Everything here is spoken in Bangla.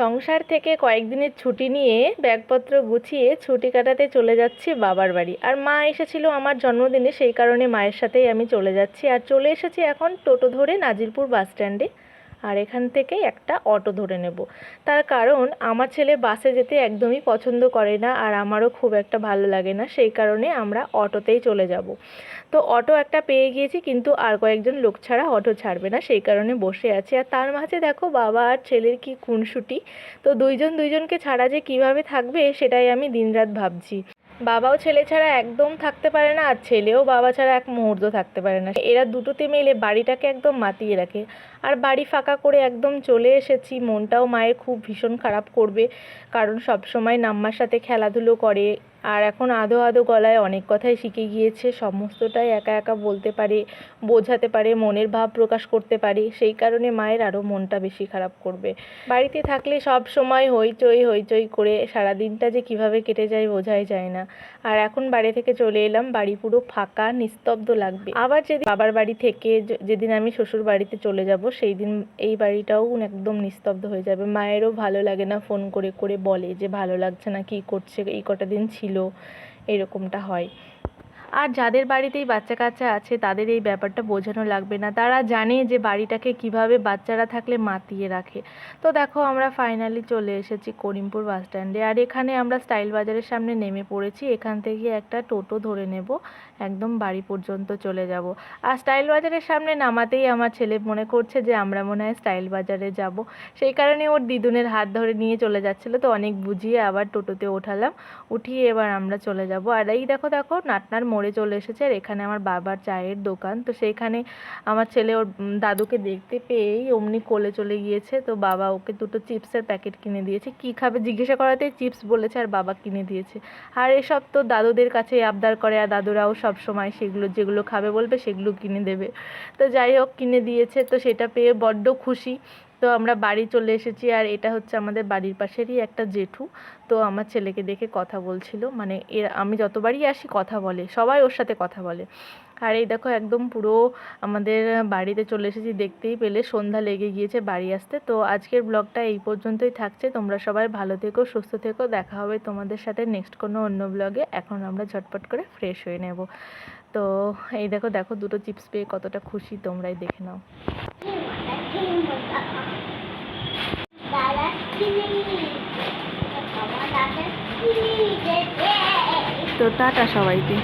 সংসার থেকে কয়েকদিনের ছুটি নিয়ে ব্যাগপত্র গুছিয়ে ছুটি কাটাতে চলে যাচ্ছি বাবার বাড়ি। আর মা এসেছিল আমার জন্মদিনে, সেই কারণে মায়ের সাথেই আমি চলে যাচ্ছি। আর চলে এসেছি এখন টোটো ধরে নাজিরপুর বাস স্ট্যান্ডে। আর এখান থেকে একটা অটো ধরে নেব। তার কারণ, আমার ছেলে বাসে যেতে একদমই পছন্দ করে না আর আমারও খুব একটা ভালো লাগে না, সেই কারণে আমরা অটোতেই চলে যাব। তো অটো একটা পেয়ে গিয়েছি, কিন্তু আর কয়েকজন লোক ছাড়া অটো ছাড়বে না, সেই কারণে বসে আছি। আর তার মাঝে দেখো, বাবা আর ছেলের কি খুনসুটি। তো দুইজন দুইজনকে ছাড়া যে কীভাবে থাকবে, সেটাই আমি দিনরাত ভাবছি। বাবাও ছেলে ছাড়া একদম থাকতে পারে না, আর ছেলেও বাবা ছাড়া এক মুহূর্ত থাকতে পারে না। এরা দুটোতে মিলে বাড়িটাকে একদম মাতিয়ে রাখে। আর বাড়ি ফাঁকা করে একদম চলে এসেছি, মনটাও মায়ের খুব ভীষণ খারাপ করবে। কারণ সবসময় নাম্মার সাথে খেলাধুলো করে আর এখন আদো আদো গলায় অনেক কথাই শিখে গিয়েছে, সমস্তটাই একা একা বলতে পারে, বোঝাতে পারে, মনের ভাব প্রকাশ করতে পারে, সেই কারণে মায়ের আরও মনটা বেশি খারাপ করবে। বাড়িতে থাকলে সব সময় হইচই হইচই করে সারা দিনটা যে কীভাবে কেটে যায় বোঝাই যায় না। আর এখন বাড়ি থেকে চলে এলাম, বাড়ি পুরো ফাঁকা, নিস্তব্ধ লাগবে। আবার যেদিন বাবার বাড়ি থেকে যেদিন আমি শ্বশুর বাড়িতে চলে যাব সেই দিন এই বাড়িটাও একদম নিস্তব্ধ হয়ে যাবে। মায়েরও ভালো লাগে না ফোন করে করে বলে যে ভালো লাগছে না, কী করছে, এই কটা দিন ছিল। এরকমটা হয়। আর যাদের বাড়িতেই বাচ্চা কাচ্চা আছে, তাদের এই ব্যাপারটা বোঝানো লাগবে না। তারা জানে যে বাড়িটাকে কীভাবে বাচ্চারা থাকলে মাতিয়ে রাখে। তো দেখো, আমরা ফাইনালি চলে এসেছি করিমপুর বাস স্ট্যান্ডে আর এখানে আমরা স্টাইল বাজারের সামনে নেমে পড়েছি। এখান থেকে একটা টোটো ধরে নেব। একদম বাড়ি পর্যন্ত চলে যাব। আর স্টাইল বাজারের সামনে নামাতেই আমার ছেলে মনে করছে যে, আমরা মনে হয় স্টাইল বাজারে যাব। সেই কারণে ওর দিদুনের হাত ধরে নিয়ে চলে যাচ্ছিল। তো অনেক বুঝিয়ে আবার টোটোতে ওঠালাম। উঠিয়ে এবার আমরা চলে যাব। আর এই দেখো দেখো, নাটনার মোড়ে চলে এসেছে আর এখানে আমার বাবার চায়ের দোকান। তো সেইখানে আমার ছেলে ওর দাদুকে দেখতে পেয়েই অমনি কোলে চলে গিয়েছে। তো বাবা ওকে দুটো চিপসের প্যাকেট কিনে দিয়েছে। কী খাবে জিজ্ঞাসা করাতেই চিপস বলেছে আর বাবা কিনে দিয়েছে। আর এসব তো দাদুদের কাছে আবদার করে আর দাদুরাও সব সময় সেগুলো যেগুলো খাবে বলবে সেগুলো কিনে দেবে। তো যাই হোক, কিনে দিয়েছে। তো সেটা পেয়ে বড্ড খুশি। তো আমরা বাড়ি চলে এসেছি আর এটা হচ্ছে আমাদের বাড়ির পাশেরই একটা জেঠু। তো আমার ছেলেকে দেখে কথা বলছিল। মানে এর আমি যতবারই আসি কথা বলে, সবাই ওর সাথে কথা বলে। আর এই দেখো একদম পুরো আমাদের বাড়িতে চলে এসেছি, দেখতেই পেলে। সন্ধ্যা লেগে গিয়েছে বাড়ি আসতে। তো আজকের ব্লগটা এই পর্যন্তই থাকছে। তোমরা সবাই ভালো থেকো, সুস্থ থেকো। দেখা হবে তোমাদের সাথে নেক্সট কোনো অন্য ব্লগে এখন আমরা ঝটপট করে ফ্রেশ হয়ে নেব। তো এই দেখো দেখো দুটো চিপস পেয়ে কতটা খুশি তোমরাই দেখে নাও। তো টাটা সবাইকে।